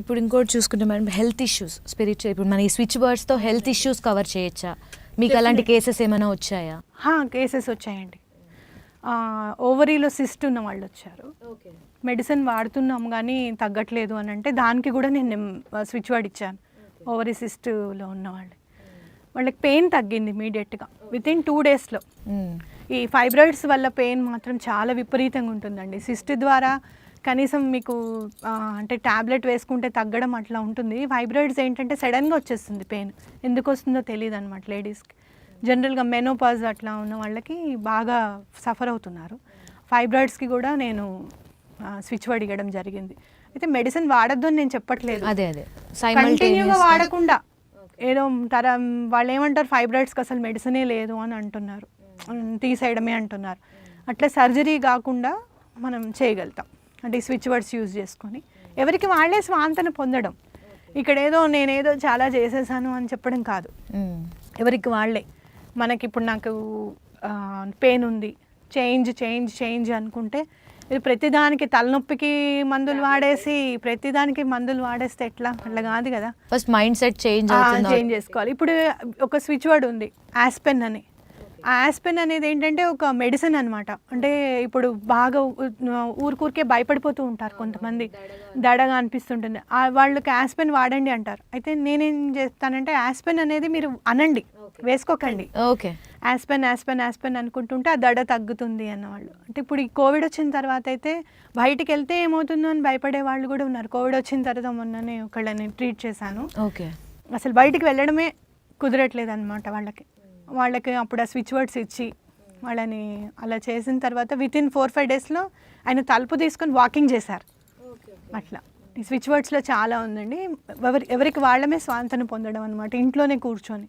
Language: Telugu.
ఇప్పుడు ఇంకోటి చూసుకుంటే మేడం హెల్త్ ఇష్యూస్ స్పిరిచువల్ ఇప్పుడు మన ఈ స్విచ్ వర్డ్స్తో హెల్త్ ఇష్యూస్ కవర్ చేయొచ్చా? మీకు అలాంటి కేసెస్ ఏమైనా వచ్చాయా? కేసెస్ వచ్చాయండి. ఓవరీలో సిస్ట్ ఉన్న వాళ్ళు వచ్చారు. మెడిసిన్ వాడుతున్నాం కానీ తగ్గట్లేదు అని అంటే దానికి కూడా నేను స్విచ్ వర్డ్ ఇచ్చాను. ఓవరీ సిస్ట్లో ఉన్న వాళ్ళు. వాళ్ళకి పెయిన్ తగ్గింది ఇమీడియట్గా విత్ ఇన్ టూ డేస్లో. ఈ ఫైబ్రాయిడ్స్ వల్ల పెయిన్ మాత్రం చాలా విపరీతంగా ఉంటుందండి. సిస్ట్ ద్వారా కనీసం మీకు అంటే ట్యాబ్లెట్ వేసుకుంటే తగ్గడం అట్లా ఉంటుంది. ఫైబ్రాయిడ్స్ ఏంటంటే సడన్గా వచ్చేస్తుంది పెయిన్. ఎందుకు వస్తుందో తెలియదు అనమాట లేడీస్కి. జనరల్గా మెనోపాజ్ అట్లా ఉన్న వాళ్ళకి బాగా సఫర్ అవుతున్నారు. ఫైబ్రాయిడ్స్కి కూడా నేను స్విచ్ ఇవ్వడం జరిగింది. అయితే మెడిసిన్ వాడద్దు అని నేను చెప్పట్లేదు. అదే అదే. కంటిన్యూగా వాడకుండా. ఏదో తర వాళ్ళు ఏమంటారు ఫైబ్రాయిడ్స్కి అసలు మెడిసినే లేదు అని అంటున్నారు. తీసేయడమే అంటున్నారు. అట్లా సర్జరీ కాకుండా మనం చేయగలుగుతాం. అంటే స్విచ్ వర్డ్స్ యూజ్ చేసుకొని. ఎవరికి వాళ్ళే స్వాంతన పొందడం. ఇక్కడ ఏదో నేనేదో చాలా చేసేసాను అని చెప్పడం కాదు. ఎవరికి వాళ్ళే. మనకి ఇప్పుడు నాకు పెయిన్ ఉంది. చేంజ్ చేంజ్ చేంజ్ అనుకుంటే ఇది ప్రతిదానికి తలనొప్పికి మందులు వాడేసి ప్రతిదానికి మందులు వాడేస్తే ఎట్లా? అట్లా కాదు కదా. First mind set change change చేసుకోవాలి. ఇప్పుడు ఒక స్విచ్ వర్డ్ ఉంది. ఆస్పెన్ అని. ఆస్పెన్ అనేది ఏంటంటే ఒక మెడిసిన్ అన్నమాట. అంటే ఇప్పుడు బాగా ఊ- ఊరికూరికే భయపడిపోతూ ఉంటారు కొంతమంది. దడగా. అనిపిస్తుంటుంది. ఆ వాళ్ళకి ఆస్పెన్ వాడండి అంటారు. అయితే నేనేం చేస్తానంటే ఆస్పెన్ అనేది మీరు అనండి వేసుకోకండి. ఓకే. ఆస్పెన్ ఆస్పెన్ ఆస్పెన్ అనుకుంటుంటే ఆ దడ తగ్గుతుంది అన్నవాళ్ళు. అంటే ఇప్పుడు ఈ కోవిడ్ వచ్చిన తర్వాత అయితే బయటికి వెళ్తే ఏమవుతుందో అని భయపడే వాళ్ళు కూడా ఉన్నారు. కోవిడ్ వచ్చిన తర్వాత మొన్ననే ఒకళ్ళని ట్రీట్ చేశాను. ఓకే. అసలు బయటికి వెళ్ళడమే కుదరట్లేదు అనమాట వాళ్ళకి. వాళ్ళకి అప్పుడు ఆ స్విచ్ వర్డ్స్ ఇచ్చి వాళ్ళని అలా చేసిన తర్వాత విత్ ఇన్ ఫోర్ ఫైవ్ డేస్లో ఆయన తలుపు తీసుకొని వాకింగ్ చేశారు. అట్లా. ఈ స్విచ్ వర్డ్స్లో చాలా ఉందండి. ఎవరి ఎవరికి వాళ్ళమే స్వాంతన పొందడం అనమాట ఇంట్లోనే కూర్చొని.